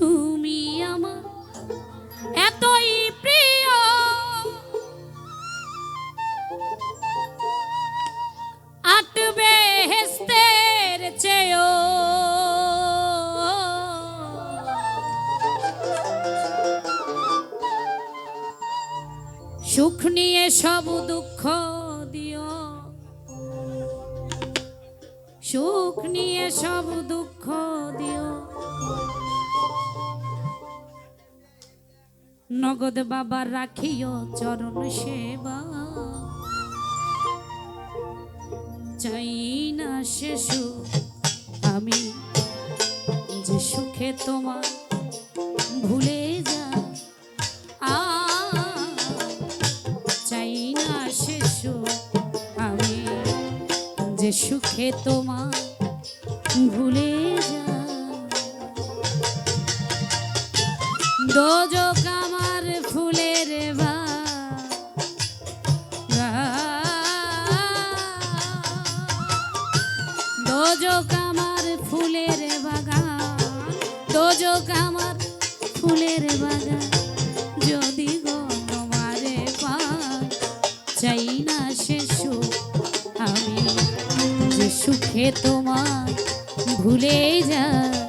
তুমি আমার এতই প্রিয়। আটবে হেস্তের চেয়েও। সুখ নিয়ে সব দুঃখ দিও। সুখ নিয়ে সব দুঃখ নগদ বাবা রাখিও চরণ সেবা। চাই না শেষু আমি যে সুখে তোমার ভুলে যা। চাই না শেষু আমি যে সুখে তোমার ভুলে যা। দোজো তোজক আমার ফুলের বাগান তোজক আমার ফুলের বাগান। যদি গো তোমারে পা চাই না শিশু আমি সুখে তোমার ভুলে যায়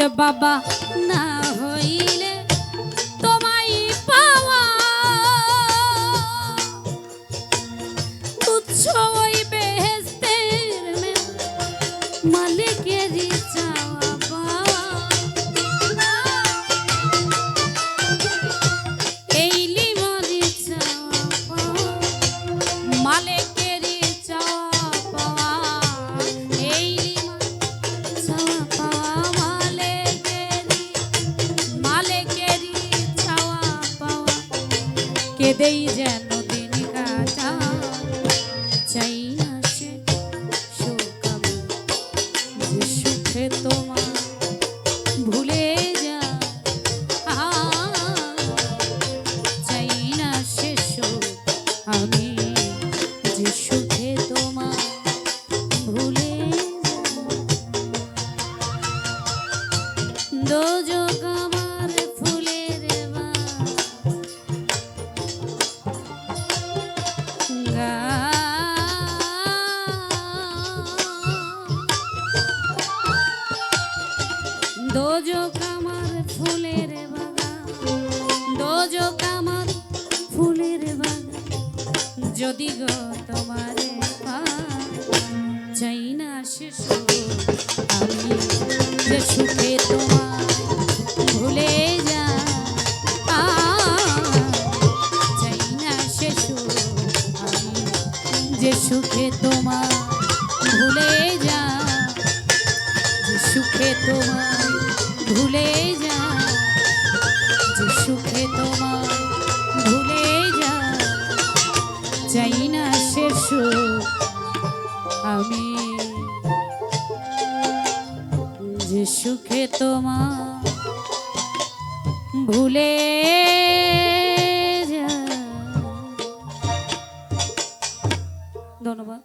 the Baba. tom দোজক আমার ফুলের যদি তোমারে আমি যে সুখে তোমার ভুলে যা যে সুখে তোমার ভুলে যা সুখে তোমার ভুলে যা যে সুখে তোমার ভুলে যা চাই না সে সুখ আমি, যে সুখে তোমার ভুলে ধন্যবাদ।